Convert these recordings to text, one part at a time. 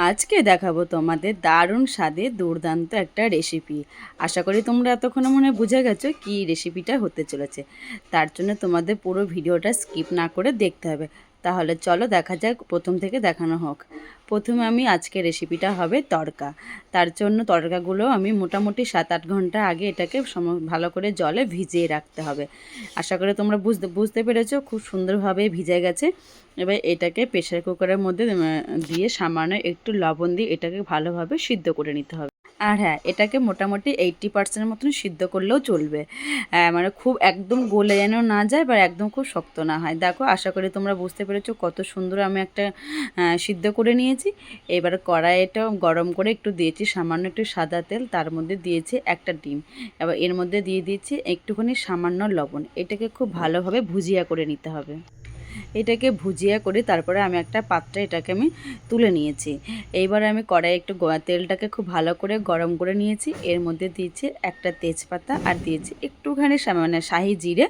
আজকে দেখাবো তোমাদের দারুণ স্বাদে দুর্দান্ত একটা রেসিপি আশা করি তোমরা এতক্ষণ মনে বুঝে গেছো কি রেসিপিটা হতে চলেছে। তার জন্য তোমাদের পুরো ভিডিওটা স্কিপ না করে দেখতে হবে। তাহলে চলো দেখা যাক, প্রথম থেকে দেখানো হোক। প্রথমে আমি আজকে রেসিপিটা হবে তড়কা। তার জন্য তড়কাগুলো আমি মোটামুটি সাত আট ঘণ্টা আগে এটাকে সম, ভালো করে জলে ভিজিয়ে রাখতে হবে। আশা করে তোমরা বুঝতে বুঝতে পেরেছ, খুব সুন্দরভাবে ভিজে গেছে। এবার এটাকে প্রেশার কুকারের মধ্যে দিয়ে সামান্য একটু লবণ দিয়ে এটাকে ভালোভাবে সিদ্ধ করে নিতে হবে। আর হ্যাঁ এটাকে মোটামুটি এইট্টি পার্সেন্টের মতন সিদ্ধ করলেও চলবে। মানে খুব একদম গলে যেন না যায়, বা একদম খুব শক্ত না হয়। দেখো, আশা করি তোমরা বুঝতে পেরেছ কত সুন্দর আমি একটা সিদ্ধ করে নিয়েছি। এবার কড়াইটা গরম করে একটু দিয়েছি, সামান্য একটু সাদা তেল, তার মধ্যে দিয়েছি একটা ডিম। এবার এর মধ্যে দিয়ে দিয়েছি একটুখানি সামান্য লবণ। এটাকে খুব ভালোভাবে ভুজিয়া করে নিতে হবে। এটাকে ভুজিয়া করে তারপরে আমি একটা পাত্রে এটাকে আমি তুলে নিয়েছি। এইবার আমি কড়াই একটু তেলটাকে খুব ভালো করে গরম করে নিয়েছি। এর মধ্যে দিয়েছি একটা তেজপাতা আর দিয়েছি একটুখানি মানে শাহি জিরে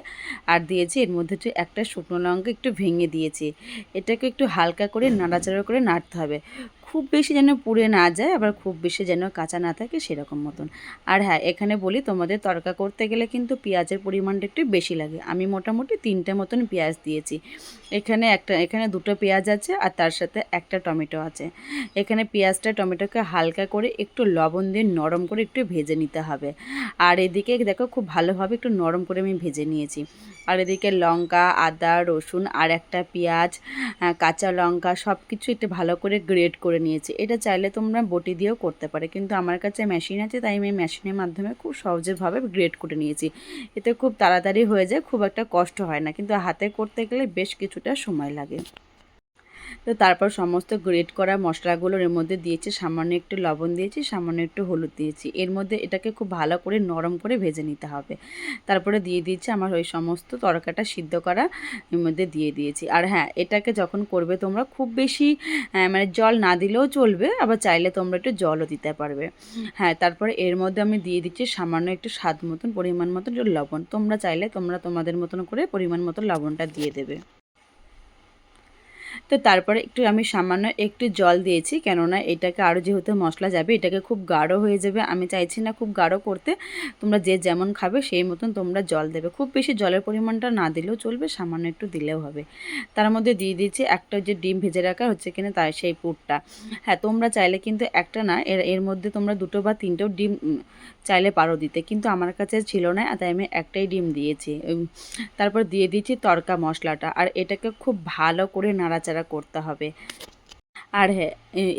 আর দিয়েছি এর মধ্যে একটা শুকনো লঙ্কা একটু ভেঙে দিয়েছি। এটাকে একটু হালকা করে নাড়াচাড়া করে নাড়তে হবে। খুব বেশি যেন পুড়ে না যায়, আবার খুব বেশি যেন কাঁচা না থাকে সেরকম মতন। আর হ্যাঁ এখানে বলি তোমাদের তরকা করতে গেলে কিন্তু পেঁয়াজের পরিমাণটা একটু বেশি লাগে। আমি মোটামুটি তিনটে মতন পেঁয়াজ দিয়েছি। এখানে একটা, এখানে দুটো পেঁয়াজ আছে আর তার সাথে একটা টমেটো আছে। এখানে পেঁয়াজটা টমেটোকে হালকা করে একটু লবণ দিয়ে নরম করে একটু ভেজে নিতে হবে। আর এদিকে দেখো খুব ভালোভাবে একটু নরম করে আমি ভেজে নিয়েছি। আর এদিকে লঙ্কা, আদা, রসুন আর একটা পেঁয়াজ কাঁচা লঙ্কা সব কিছু একটু ভালো করে গ্রেড করে নিয়েছি। এটা চাইলে তোমরা বটি দিয়েও করতে পারে। কিন্তু আমার কাছে মেশিন আছে, তাই আমি মেশিনের মাধ্যমে খুব সহজেভাবে গ্রেড করে নিয়েছি। এতে খুব তাড়াতাড়ি হয়ে যায়, খুব একটা কষ্ট হয় না। কিন্তু হাতে করতে গেলে বেশ কিছুটা সময় লাগে। তো তারপর সমস্ত গ্রেট করা মশলাগুলোর এর মধ্যে দিয়েছি সামান্য একটু লবণ দিয়েছি সামান্য একটু হলুদ দিয়েছি। এর মধ্যে এটাকে খুব ভালো করে নরম করে ভেজে নিতে হবে। তারপরে দিয়ে দিয়েছি আমার ওই সমস্ত তরকাটা সিদ্ধ করা এর মধ্যে দিয়ে দিয়েছি। আর হ্যাঁ এটাকে যখন করবে তোমরা খুব বেশি আহ, মানে জল না দিলেও চলবে আবার চাইলে তোমরা একটু জলও দিতে পারবে। হ্যাঁ তারপরে এর মধ্যে আমি দিয়ে দিচ্ছি সামান্য একটু স্বাদ মতন পরিমাণ মতন লবণ। তোমরা চাইলে তোমরা তোমাদের মতন করে পরিমাণ মতো লবণটা দিয়ে দেবে। তো তারপরে একটু আমি সামান্য একটু জল দিয়েছি, কেননা এটাকে আরও যেহেতু মশলা যাবে, এটাকে খুব গাঢ় হয়ে যাবে। আমি চাইছি না খুব গাঢ় করতে, তোমরা যে যেমন খাবে সেই মতন তোমরা জল দেবে। খুব বেশি জলের পরিমাণটা না দিলেও চলবে, সামান্য একটু দিলেও হবে। তার মধ্যে দিয়ে দিয়েছি একটা যে ডিম ভেজে রাখা হচ্ছে কিনা তার সেই পুরটা। হ্যাঁ তোমরা চাইলে কিন্তু একটা না, এর এর মধ্যে তোমরা দুটো বা তিনটেও ডিম চাইলে পারো দিতে, কিন্তু আমার কাছে ছিল না, তাই আমি একটাই ডিম দিয়েছি। তারপর দিয়ে দিয়েছি তড়কা মশলাটা, আর এটাকে খুব ভালো করে নাড়াচাড়া করতে হবে। আর হ্যাঁ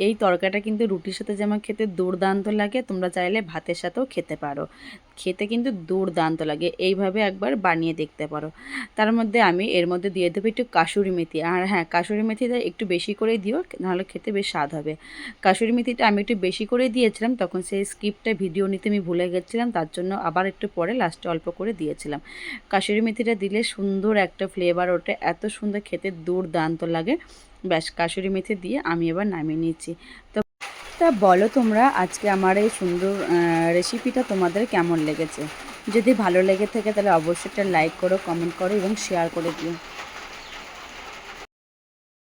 এই তরকাটা কিন্তু রুটির সাথে যেমন খেতে দুর্দান্ত লাগে, তোমরা চাইলে ভাতের সাথেও খেতে পারো। খেতে কিন্তু দুর্দান্ত লাগে, এইভাবে একবার বানিয়ে দেখতে পারো। তার মধ্যে আমি এর মধ্যে দিয়ে দেবো একটু কাসুরি মেথি। আর হ্যাঁ কাসুরি মেথিটা একটু বেশি করে দিও, নাহলে খেতে বেশ স্বাদ হবে। কাসুরি মেথিটা আমি একটু বেশি করে দিয়েছিলাম, তখন সেই স্কিপটা ভিডিও নিতে আমি ভুলে গেছিলাম, তার জন্য আবার একটু পরে লাস্টে অল্প করে দিয়েছিলাম। কাশুরি মেথিটা দিলে সুন্দর একটা ফ্লেভার ওঠে, এত সুন্দর খেতে দুর্দান্ত লাগে। ব্যাস, কাশুরি মেথি দিয়ে আমি এবার নামিয়ে নিচ্ছি। তো তা বলো তোমরা আজকে আমার এই সুন্দর রেসিপিটা তোমাদের কেমন লেগেছে? যদি ভালো লেগে থাকে তাহলে অবশ্যই একটা লাইক করো কমেন্ট করো এবং শেয়ার করে দিও।